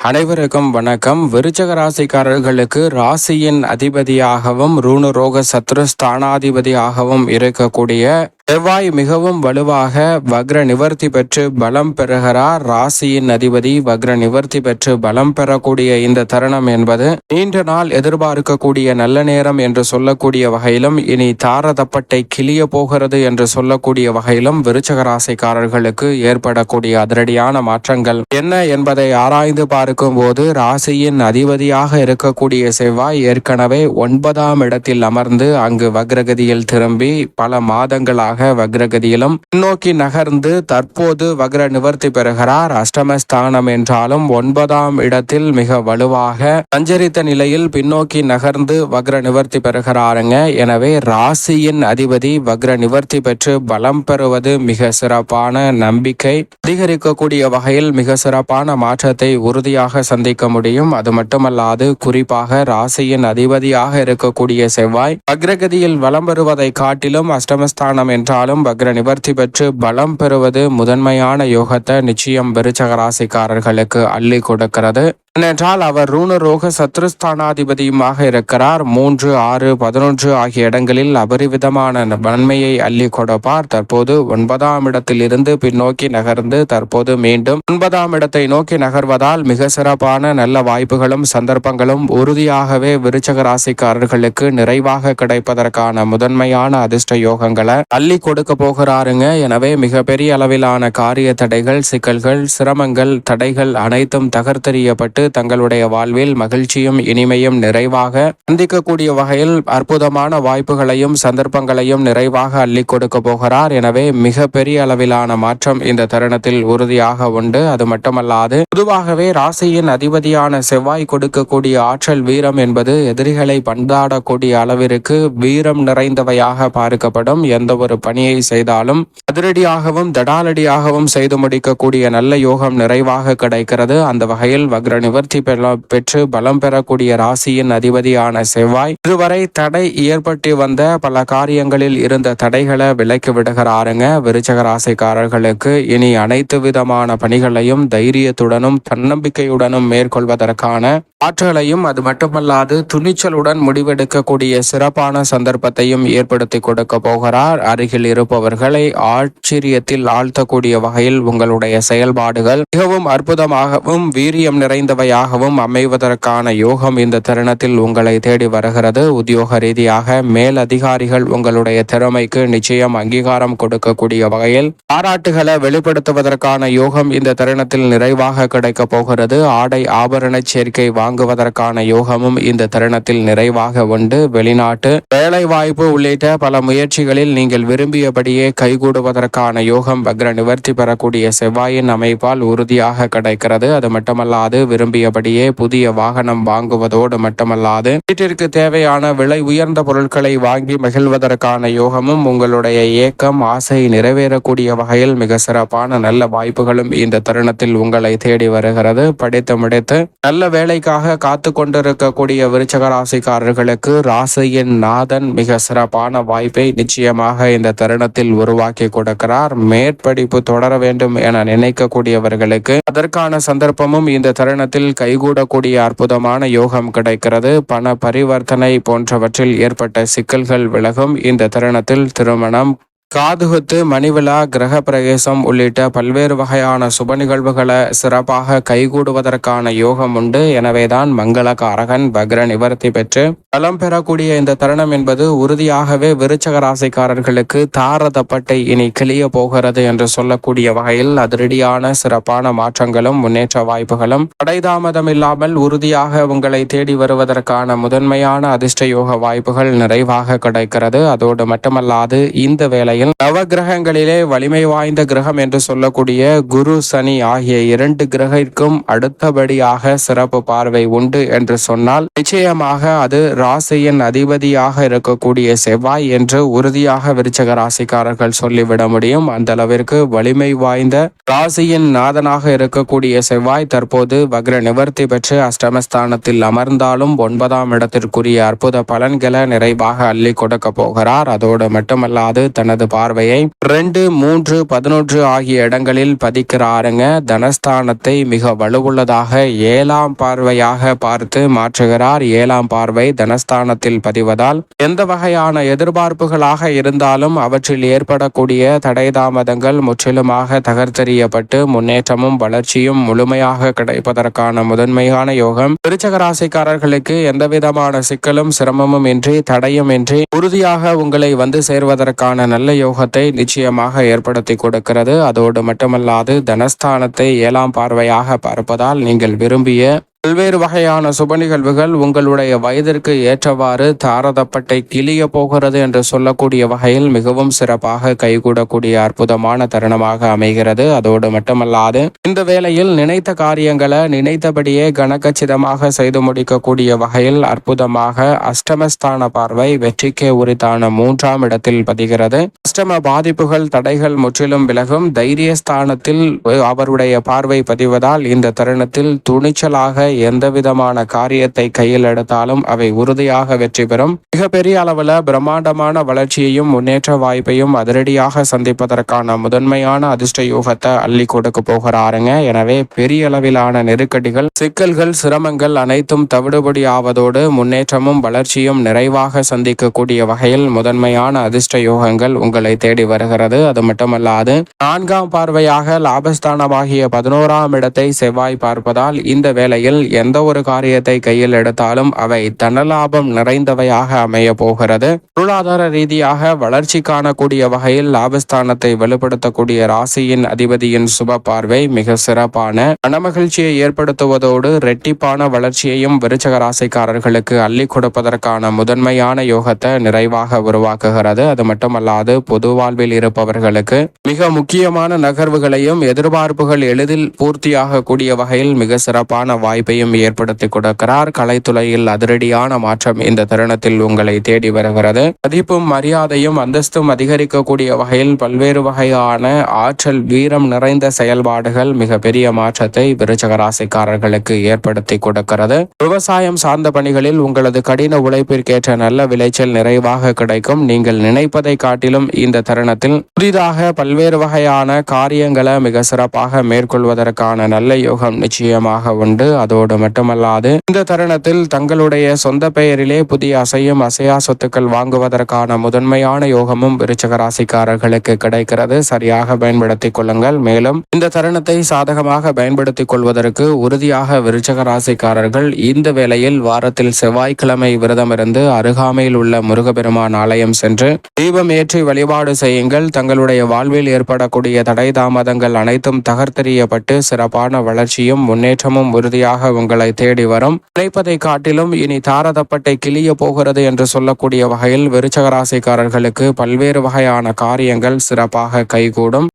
அனைவருக்கும் வணக்கம். விருச்சக ராசிக்காரர்களுக்கு ராசியின் அதிபதியாகவும் ரூணுரோக சத்ரு ஸ்தானாதிபதியாகவும் இருக்கக்கூடிய செவ்வாய் மிகவும் வலுவாக வக்ர நிவர்த்தி பெற்று பலம் பெறுகிறார். ராசியின் அதிபதி வக்ர நிவர்த்தி பெற்று பலம் பெறக்கூடிய இந்த தருணம் என்பது நீண்ட நாள் எதிர்பார்க்கக்கூடிய நல்ல நேரம் என்று சொல்லக்கூடிய வகையிலும் இனி தாரதப்பட்டை கிளிய போகிறது என்று சொல்லக்கூடிய வகையிலும் விருச்சக ராசிக்காரர்களுக்கு ஏற்படக்கூடிய அதிரடியான மாற்றங்கள் என்ன என்பதை ஆராய்ந்து பார்க்கும் போது ராசியின் அதிபதியாக இருக்கக்கூடிய செவ்வாய் ஏற்கனவே ஒன்பதாம் இடத்தில் அமர்ந்து அங்கு வக்ரகதியில் திரும்பி பல மாதங்களாக வக்ரகதியிலும் பின்னோக்கி நகர்ந்து தற்போது வக்ர நிவர்த்தி பெறுகிறார். அஷ்டமஸ்தானம் என்றாலும் ஒன்பதாம் இடத்தில் மிக வலுவாக சஞ்சரித்த நிலையில் பின்னோக்கி நகர்ந்து வக்ர நிவர்த்தி பெறுகிறாருங்க. எனவே ராசியின் அதிபதி வக்ர நிவர்த்தி பெற்று பலம் பெறுவது மிக சிறப்பான நம்பிக்கை. அதிகரிக்கக்கூடிய வகையில் மிக சிறப்பான மாற்றத்தை உறுதியாக சந்திக்க முடியும். அது மட்டுமல்லாது குறிப்பாக ராசியின் அதிபதியாக இருக்கக்கூடிய செவ்வாய் வக்ரகதியில் வலம் பெறுவதை காட்டிலும் அஷ்டமஸ்தானம் என்றாலும் வக்ர நிவர்த்தி பெற்று பலம் பெறுவது முதன்மையான யோகத்தை நிச்சயம் விருச்சகராசிக்காரர்களுக்கு அள்ளி கொடுக்கிறது. ஏனென்றால் அவர் ரூணரோக சத்ருஸ்தானாதிபதியுமாக இருக்கிறார். மூன்று ஆறு பதினொன்று ஆகிய இடங்களில் அபரிவிதமான நன்மையை அள்ளி கொடுப்பார். தற்போது ஒன்பதாம் இடத்தில் இருந்து பின்னோக்கி நகர்ந்து தற்போது மீண்டும் ஒன்பதாம் இடத்தை நோக்கி நகர்வதால் மிக சிறப்பான நல்ல வாய்ப்புகளும் சந்தர்ப்பங்களும் உறுதியாகவே விருச்சக ராசிக்காரர்களுக்கு நிறைவாக கிடைப்பதற்கான முதன்மையான அதிர்ஷ்ட யோகங்களை அள்ளி கொடுக்க போகிறாருங்க. எனவே மிகப்பெரிய அளவிலான காரிய தடைகள் சிக்கல்கள் சிரமங்கள் தடைகள் அனைத்தும் தகர்த்தெறியப்பட்டு தங்களுடைய வாழ்வில் மகிழ்ச்சியும் இனிமையும் நிறைவாக சந்திக்கக்கூடிய வகையில் அற்புதமான வாய்ப்புகளையும் சந்தர்ப்பங்களையும் நிறைவாக அள்ளி கொடுக்க போகிறார். எனவே மிக பெரிய அளவிலான மாற்றம் இந்த தருணத்தில் உறுதியாக உண்டு. அது மட்டுமல்லாது பொதுவாகவே ராசியின் அதிபதியான செவ்வாய் கொடுக்கக்கூடிய ஆற்றல் வீரம் என்பது எதிரிகளை பந்தாடக்கூடிய அளவிற்கு வீரம் நிறைந்தவையாக பார்க்கப்படும். எந்த ஒரு பணியை செய்தாலும் அதிரடியாகவும் தடாலடியாகவும் செய்து முடிக்கக்கூடிய நல்ல யோகம் நிறைவாக கிடைக்கிறது. அந்த வகையில் வக்ரணி நிவர்த்தி பெற- பெற்று பலம் பெறக்கூடிய ராசியின் அதிபதியான செவ்வாய் இதுவரை தடை ஏற்பட்டு வந்த பல காரியங்களில் இருந்த தடைகளை விலக்கி விடுகிறாருங்க. விருச்சக ராசிக்காரர்களுக்கு இனி அனைத்து விதமான பணிகளையும் தைரியத்துடனும் தன்னம்பிக்கையுடனும் மேற்கொள்வதற்கான ஆற்றலையும் அது மட்டுமல்லாது துணிச்சலுடன் முடிவெடுக்கக்கூடிய சிறப்பான சந்தர்ப்பத்தையும் ஏற்படுத்தி கொடுக்க போகிறார். அருகில் இருப்பவர்களை ஆச்சரியத்தில் ஆழ்த்தக்கூடிய வகையில் உங்களுடைய செயல்பாடுகள் மிகவும் அற்புதமாகவும் வீரியம் நிறைந்த நிறைந்தவையாகவும் அமைவதற்கான யோகம் இந்த தருணத்தில் உங்களை தேடி வருகிறது. உத்தியோக ரீதியாக மேல் அதிகாரிகள் உங்களுடைய திறமைக்கு நிச்சயம் அங்கீகாரம் கொடுக்கக்கூடிய வகையில் பாராட்டுகளை வெளிப்படுத்துவதற்கான யோகம் இந்த தருணத்தில் நிறைவாக கிடைக்க போகிறது. ஆடை ஆபரண சேர்க்கை வாங்குவதற்கான யோகமும் இந்த தருணத்தில் நிறைவாக உண்டு. வெளிநாட்டு வேலை வாய்ப்பு உள்ளிட்ட பல முயற்சிகளில் நீங்கள் விரும்பியபடியே கைகூடுவதற்கான யோகம் வக்ர நிவர்த்தி பெறக்கூடிய செவ்வாயின் அமைப்பால் உறுதியாக கிடைக்கிறது. அது மட்டுமல்லாது விரும்பியபடியே புதிய வாகனம் வாங்குவதோடு மட்டுமல்லாது வீட்டிற்கு தேவையான விலை உயர்ந்த பொருட்களை வாங்கி மகிழ்வதற்கான யோகமும் உங்களுடைய ஏக்கம் ஆசை நிறைவேறக்கூடிய வகையில் மிக சிறப்பான நல்ல வாய்ப்புகளும் இந்த தருணத்தில் உங்களை தேடி வருகிறது. படித்து முடித்து நல்ல வேலைக்காக காத்து கொண்டிருக்கக்கூடிய விருச்சக ராசிக்காரர்களுக்கு ராசியின் நாதன் மிக சிறப்பான வாய்ப்பை நிச்சயமாக இந்த தருணத்தில் உருவாக்கி கொடுக்கிறார். மேற்படிப்பு தொடர வேண்டும் என நினைக்கக்கூடியவர்களுக்கு அதற்கான சந்தர்ப்பமும் இந்த தருணத்தில் கைகூடக்கூடிய அற்புதமான யோகம் கிடைக்கிறது. பண பரிவர்த்தனை போன்றவற்றில் ஏற்பட்ட சிக்கல்கள் விலகும். இந்த தருணத்தில் திருமணம். காதுகுத்து மணிவிழா கிரக பிரவேசம் உள்ளிட்ட பல்வேறு வகையான சுப நிகழ்வுகளை சிறப்பாக கைகூடுவதற்கான யோகம் உண்டு. எனவேதான் மங்களகாரகன் பக்ர நிவர்த்தி பெற்று பலம் பெறக்கூடிய இந்த தருணம் என்பது உறுதியாகவே விருச்சக ராசிக்காரர்களுக்கு தாரதப்பட்டை இனி கிளிய போகிறது என்று சொல்லக்கூடிய வகையில் அதிரடியான சிறப்பான மாற்றங்களும் முன்னேற்ற வாய்ப்புகளும். தடைதாமதம் இல்லாமல் உறுதியாக உங்களை தேடி வருவதற்கான முதன்மையான அதிர்ஷ்ட யோக வாய்ப்புகள் நிறைவாக கிடைக்கிறது. அதோடு மட்டுமல்லாது இந்த வேளையில் நவ கிரகங்களிலே வலிமை வாய்ந்த கிரகம் என்று சொல்லக்கூடிய குரு சனி ஆகிய இரண்டு கிரகிற்கும் அடுத்தபடியாக சிறப்பு பார்வை உண்டு என்று சொன்னால் நிச்சயமாக அது ராசியின் அதிபதியாக இருக்கக்கூடிய செவ்வாய் என்று உறுதியாக விருச்சக ராசிக்காரர்கள் சொல்லிவிட முடியும். அந்த அளவிற்கு வலிமை வாய்ந்த ராசியின் நாதனாக இருக்கக்கூடிய செவ்வாய் தற்போது வக்ர நிவர்த்தி பெற்று அஷ்டமஸ்தானத்தில் அமர்ந்தாலும் ஒன்பதாம் இடத்திற்குரிய அற்புத பலன்களை நிறைவாக அள்ளி கொடுக்க போகிறார். அதோடு மட்டுமல்லாது தனது பார்வையை ரெண்டு மூன்று பதினொன்று ஆகிய இடங்களில் பதிக்கிறாருங்க. தனஸ்தானத்தை மிக வலுவுள்ளதாக ஏழாம் பார்வையாக பார்த்து மாற்றுகிறார். ஏழாம் பார்வை தனஸ்தானத்தில் பதிவதால் எந்த வகையான எதிர்பார்ப்புகளாக இருந்தாலும் அவற்றில் ஏற்படக்கூடிய தடை தாமதங்கள் முற்றிலுமாக தகர்த்தெறியப்பட்டு முன்னேற்றமும் வளர்ச்சியும் முழுமையாக கிடைப்பதற்கான முதன்மையான யோகம். விருச்சக ராசிக்காரர்களுக்கு சிக்கலும் சிரமமும் இன்றி தடையும் இன்றி உறுதியாக உங்களை வந்து சேர்வதற்கான நல்ல யோகத்தை நிச்சயமாக ஏற்படுத்தி கொடுக்கிறது. அதோடு மட்டுமல்லாது தனஸ்தானத்தை ஏழாம் பார்வையாக பார்ப்பதால் நீங்கள் விரும்பிய பல்வேறு வகையான சுப நிகழ்வுகள் உங்களுடைய வயதிற்கு ஏற்றவாறு தாரதப்பட்டை கிளிய போகிறது என்று சொல்லக்கூடிய வகையில் மிகவும் சிறப்பாக கைகூடக்கூடிய அற்புதமான தருணமாக அமைகிறது. அதோடு மட்டுமல்லாது இந்த வேளையில் நினைத்த காரியங்களை நினைத்தபடியே கனகச்சிதமாக செய்து முடிக்கக்கூடிய வகையில் அற்புதமாக அஷ்டமஸ்தான பார்வை வெற்றிக்கே உரித்தான மூன்றாம் இடத்தில் பதிகிறது. அஷ்டம பாதிப்புகள் தடைகள் முற்றிலும் விலகும். தைரியஸ்தானத்தில் அவருடைய பார்வை பதிவதால் இந்த தருணத்தில் துணிச்சலாக எந்த விதமான காரியத்தை கையில் எடுத்தாலும் அவை உறுதியாக வெற்றி பெறும். மிகப்பெரிய அளவுல பிரம்மாண்டமான வளர்ச்சியையும் முன்னேற்ற வாய்ப்பையும் அதிரடியாக சந்திப்பதற்கான முதன்மையான அதிர்ஷ்ட யோகத்தை அள்ளி கொடுக்க போகிறாருங்க. எனவே பெரிய அளவிலான நெருக்கடிகள் சிக்கல்கள் சிரமங்கள் அனைத்தும் தவிடுபடி ஆவதோடு முன்னேற்றமும் வளர்ச்சியும் நிறைவாக சந்திக்கக்கூடிய வகையில் முதன்மையான அதிர்ஷ்ட யோகங்கள் உங்களை தேடி வருகிறது. அது மட்டுமல்லாது நான்காம் பார்வையாக லாபஸ்தானமாகிய பதினோராம் இடத்தை செவ்வாய் பார்ப்பதால் இந்த வேளையில் எந்த ஒரு காரியத்தை கையில் எடுத்தாலும் அவை தனலாபம் நிறைந்தவையாக அமைய போகிறது பொருளாதார ரீதியாக வளர்ச்சி காணக்கூடிய வகையில் லாபஸ்தானத்தை வலுப்படுத்தக்கூடிய ராசியின் அதிபதியின் சுப பார்வை மிக சிறப்பான மனமகிழ்ச்சியை ஏற்படுத்துவதோடு ரெட்டிப்பான வளர்ச்சியையும் விருச்சக ராசிக்காரர்களுக்கு அள்ளி கொடுப்பதற்கான முதன்மையான யோகத்தை நிறைவாக உருவாக்குகிறது. அது மட்டுமல்லாது பொது வாழ்வில் இருப்பவர்களுக்கு மிக முக்கியமான நகர்வுகளையும் எதிர்பார்ப்புகள் எளிதில் பூர்த்தியாகக்கூடிய வகையில் மிக சிறப்பான வாய்ப்பு பாதிப்பையும் ஏற்படுத்தி கொடுக்கிறார். கலைத்துறையில் அதிரடியான மாற்றம் இந்த தருணத்தில் உங்களை தேடி வருகிறது. மதிப்பும் மரியாதையும் அந்தஸ்தும் அதிகரிக்கக்கூடிய வகையில் பல்வேறு வகையான ஆற்றல் வீரம் நிறைந்த செயல்பாடுகள் மிக பெரிய மாற்றத்தை விருச்சகராசிக்காரர்களுக்கு ஏற்படுத்தி கொடுக்கிறது. விவசாயம் சார்ந்த பணிகளில் உங்களது கடின உழைப்பிற்கேற்ற நல்ல விளைச்சல் நிறைவாக கிடைக்கும். நீங்கள் நினைப்பதை காட்டிலும் இந்த தருணத்தில் புதிதாக பல்வேறு வகையான காரியங்களை மிக சிறப்பாக மேற்கொள்வதற்கான நல்ல யோகம் நிச்சயமாக உண்டு. அதோடு மட்டுமல்லாது இந்த தருணத்தில் தங்களுடைய சொந்த பெயரிலே புதிய அசையும் அசையா சொத்துக்கள் வாங்குவதற்கான முதன்மையான யோகமும் விருச்சக ராசிக்காரர்களுக்கு கிடைக்கிறது. சரியாக பயன்படுத்திக் கொள்ளுங்கள். மேலும் இந்த தருணத்தை சாதகமாக பயன்படுத்திக் கொள்வதற்கு உறுதியாக விருச்சகராசிக்காரர்கள் இந்த வேளையில் வாரத்தில் செவ்வாய்க்கிழமை விரதமிருந்து அருகாமையில் உள்ள முருகபெருமான் ஆலயம் சென்று தீபம் ஏற்றி வழிபாடு செய்யுங்கள். தங்களுடைய வாழ்வில் ஏற்படக்கூடிய தடை தாமதங்கள் அனைத்தும் தகர்த்தெறியப்பட்டு சிறப்பான வளர்ச்சியும் முன்னேற்றமும் உறுதியாக உங்களை தேடி வரும். நினைப்பதை காட்டிலும் இனி தாரதப்பட்டை கிளிய போகிறது என்று சொல்லக்கூடிய வகையில் விருச்சக ராசிக்காரர்களுக்கு பல்வேறு வகையான காரியங்கள் சிறப்பாக கைகூடும்.